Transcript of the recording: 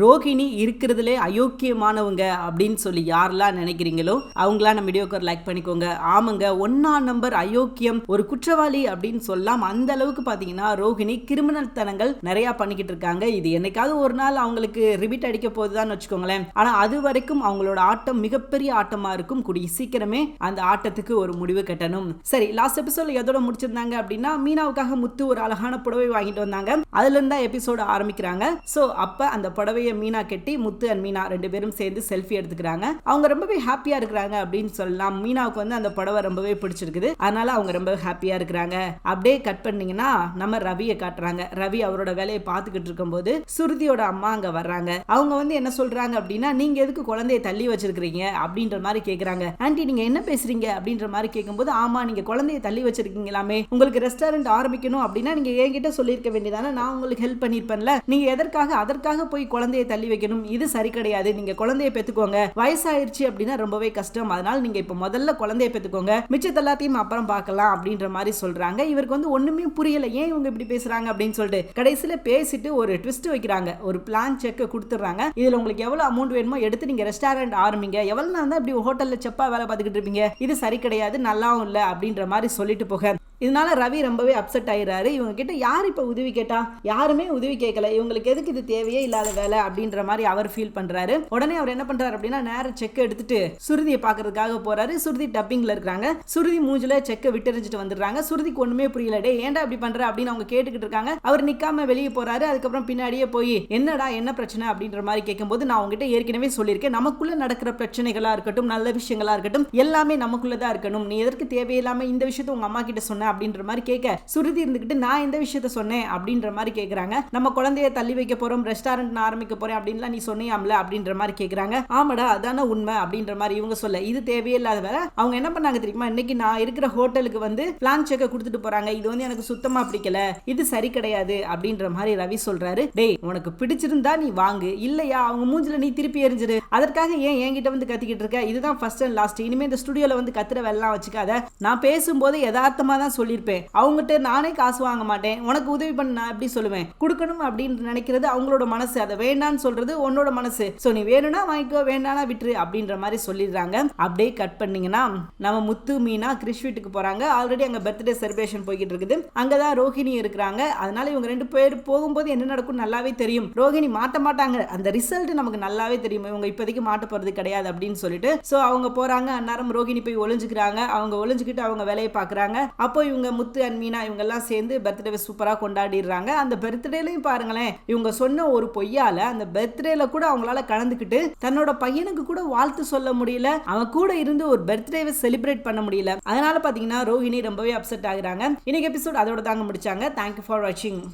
ரோஹிணி இருக்கிறதுலே அயோக்கியமானவங்க அப்படின்னு சொல்லி யாரெல்லாம் நினைக்கிறீங்களோ அவங்களாம் நம்ம வீடியோக்கு ஒரு லைக் பண்ணிக்கோங்க. ஆமாங்க ஒன்னா நம்பர் அயோக்கியம் ஒரு குற்றவாளி அப்படின்னு சொல்லலாம் அந்த அளவுக்கு பாத்தீங்கன்னா ரோஹிணி கிரிமினல் தனங்கள் நிறைய பண்ணிக்கிட்டு இருக்காங்க. இது என்னைக்காவது ஒரு நாள் அவங்களுக்கு ரிபீட் அடிக்க போகுதுதான் வச்சுக்கோங்களேன். ஆனா அது வரைக்கும் அவங்களோட ஆட்டம் மிகப்பெரிய ஆட்டமா இருக்கும். கூடிய சீக்கிரமே அந்த ஆட்டத்துக்கு ஒரு முடிவு கட்டணும். சரி லாஸ்ட் எபிசோட் எதோட முடிச்சிருந்தாங்க அப்படின்னா மீனாவுக்காக முத்து ஒரு அழகான புடவை வாங்கிட்டு வந்தாங்க. அதுல இருந்தா எபிசோட ஆரம்பிக்கிறாங்க. சோ அப்ப அந்த புடவை புடவைய மீனா கட்டி முத்து அண்ட் மீனா ரெண்டு பேரும் சேர்ந்து செல்ஃபி எடுத்துக்கிறாங்க. அவங்க ரொம்பவே ஹாப்பியா இருக்கிறாங்க அப்படின்னு சொல்லலாம். மீனாவுக்கு வந்து அந்த புடவை ரொம்பவே பிடிச்சிருக்குது. அதனால அவங்க ரொம்ப ஹாப்பியா இருக்கிறாங்க. அப்படியே கட் பண்ணீங்கன்னா நம்ம ரவியை காட்டுறாங்க. ரவி அவரோட வேலையை பார்த்துக்கிட்டு இருக்கும்போது சுருதியோட அம்மா அங்க வர்றாங்க. அவங்க வந்து என்ன சொல்றாங்க அப்படின்னா நீங்க எதுக்கு குழந்தைய தள்ளி வச்சிருக்கீங்க அப்படின்ற மாதிரி கேக்குறாங்க. ஆண்டி நீங்க என்ன பேசுறீங்க? அப்படின்ற மாதிரி கேட்கும்போது ஆமா நீங்க குழந்தைய தள்ளி வச்சிருக்கீங்களாமே. உங்களுக்கு ரெஸ்டாரண்ட் ஆரம்பிக்கணும் அப்படின்னா நீங்க என்கிட்ட சொல்லியிருக்க வேண்டியதானே? நான் உங்களுக்கு ஹெல்ப் பண்ணிருப்பேன்ல நீங்க எதற்காக அதற்காக போய் குழந்தைய தள்ளி வைக்கணும். இது சரி கிடையாது. நீங்க குழந்தைய பெத்துக்கோங்க. வயசாயிருச்சு அப்படின்னா ரொம்பவே கஷ்டம். அதனால நீங்க இப்ப முதல்ல குழந்தைய பெத்துக்கோங்க. மிச்சத்தை எல்லாத்தையும் அப்புறம் பார்க்கலாம் அப்படின்ற மாதிரி சொல்றாங்க. இவருக்கு வந்து ஒண்ணுமே புரியல. ஏன் இவங்க இப்படி பேசுறாங்க அப்படின்னு சொல்லிட்டு கடைசியில பேசிட்டு ஒரு ட்விஸ்ட் வைக்கிறாங்க. ஒரு பிளான் செக் கொடுத்துட்றாங்க. இதுல உங்களுக்கு எவ்வளவு அமௌண்ட் வேணுமோ எடுத்து நீங்க ரெஸ்டாரண்ட் ஆரம்பிங்க. எவ்வளவு நாள் தான் இப்படி ஹோட்டல்ல செப்பா வேலை பார்த்துக்கிட்டு இருப்பீங்க? இது சரி கிடையாது. நல்லாவும் இல்லை அப்படின்ற மாதிரி சொல்லிட்டு போக இதனால ரவி ரொம்பவே அப்செட் ஆயிடுறாரு இவங்க கிட்ட யார் இப்போ உதவி கேட்டா? யாருமே உதவி கேட்கல இவங்களுக்கு எதுக்கு இது தேவையே இல்லாத வேலை அப்படின்ற மாதிரி அவர் ஃபீல் பண்றாரு. உடனே அவர் என்ன பண்றாரு அப்படின்னா நேர செக் எடுத்துட்டு சுருதியை பாக்குறதுக்காக போறாரு. சுருதி டப்பிங்ல இருக்காங்க சுருதி மூஞ்சில செக்கை விட்டெறிஞ்சிட்டு வந்துடுறாங்க. சுருதிக்கு ஒண்ணுமே புரியல. டே ஏன்டா இப்படி பண்ற? அப்படின்னு அவங்க கேட்டுக்கிட்டு இருக்காங்க. அவர் நிக்காம வெளியே போறாரு. அதுக்கப்புறம் பின்னாடியே போய் என்னடா என்ன பிரச்சனை? அப்படின்ற மாதிரி கேட்கும்போது நான் உங்ககிட்ட ஏற்கனவே சொல்லியிருக்கேன். நமக்குள்ள நடக்கிற பிரச்சனைகளா இருக்கட்டும் நல்ல விஷயங்களா இருக்கட்டும் எல்லாமே நமக்குள்ளதான் இருக்கணும். நீ எதற்கு தேவையில்லாம இந்த விஷயத்த உங்க அம்மா கிட்ட சொன்ன அப்படின்ற மாதிரி கேட்க சுருதி இருந்துகிட்டு நான் எந்த விஷயத்த சொன்னேன்? அப்படின்ற மாதிரி கேட்குறாங்க நம்ம குழந்தைய தள்ளி வைக்க போறோம் ரெஸ்டாரண்ட் ஆரம்பிக்க போறேன் அப்படின்லாம் நீ சொன்னியாம்ல? அப்படின்ற மாதிரி கேட்குறாங்க ஆமாடா அதான உண்மை அப்படின்ற மாதிரி இவங்க சொல்ல. இது தேவையில்லாத வேற. அவங்க என்ன பண்ணாங்க தெரியுமா? இன்னைக்கு நான் இருக்கிற ஹோட்டலுக்கு வந்து பிளான் செக்கை கொடுத்துட்டு போறாங்க. இது வந்து எனக்கு சுத்தமா பிடிக்கல. இது சரி கிடையாது அப்படின்ற மாதிரி ரவி சொல்றாரு. டேய் உனக்கு பிடிச்சிருந்தா நீ வாங்கு. இல்லையா அவங்க மூஞ்சில நீ திருப்பி எரிஞ்சிரு. அதற்காக ஏன் என்கிட்ட வந்து கத்திக்கிட்டு இருக்க? இதுதான் ஃபர்ஸ்ட் அண்ட் லாஸ்ட் இனிமே இந்த ஸ்டுடியோல வந்து கத்துற வேலைலாம் வச்சுக்காத. நான் பேசும்போது யதார்த்தமா தான் சொல்லியிருப்பேன் அவங்ககிட்ட நானே காசு வாங்க மாட்டேன். உனக்கு உதவி பண்ண நான் எப்படி சொல்லுவேன்? கொடுக்கணும் அப்படின்னு நினைக்கிறது அவங்களோட மனசு. அதை வேண்டான்னு சொல்றது உன்னோட மனசு. ஸோ நீ வேணும்னா வாங்கிக்கோ வேண்டானா விட்டுரு அப்படின்ற மாதிரி சொல்லிடுறாங்க. அப்படியே கட் பண்ணீங்கன்னா நம்ம முத்து மீனா கிறிஷ் வீட்டுக்கு போறாங்க. ஆல்ரெடி அங்க பர்த்டே செலிப்ரேஷன் போய்கிட்டு இருக்குது. அங்கதான் ரோஹிணி இருக்கிறாங்க. அதனால இவங்க ரெண்டு பேர் போகும்போது என்ன நடக்கும் நல்லாவே தெரியும். ரோஹிணி மாட்ட மாட்டாங்க. அந்த ரிசல்ட் நமக்கு நல்லாவே தெரியும். இவங்க இப்போதைக்கு மாட்ட போறது கிடையாது அப்படின்னு சொல்லிட்டு. சோ அவங்க போறாங்க. அந்நேரம் ரோஹிணி போய் ஒளிஞ்சுக்கிறாங்க. அவங்க ஒளிஞ்சுக்கிட்டு அவங்க வேலையை பார்க்குறாங்க. அப்போ இவங்க முத்து அண்ட் மீனா இவங்க எல்லாம் சேர்ந்து பர்த்டே சூப்பரா கொண்டாடிடுறாங்க. அந்த பர்த்டேலையும் பாருங்களேன் இவங்க சொன்ன ஒரு பொய்யால அந்த பர்த்டேல கூட அவங்களால கலந்துக்கிட்டு தன்னோட பையனுக்கு கூட வாழ்த்து சொல்ல முடியல. அவன் கூட இருந்து ஒரு பர்த்டேவை செலிப்ரேட் பண்ண முடியல. அதனால பாத்தீங்கன்னா ரோஹிணி ரொம்பவே அப்செட் ஆகுறாங்க. இன்னைக்கு எபிசோட் அதோட தாங்க முடிச்சாங்க. தேங்க்யூ ஃபார் வாட்சிங்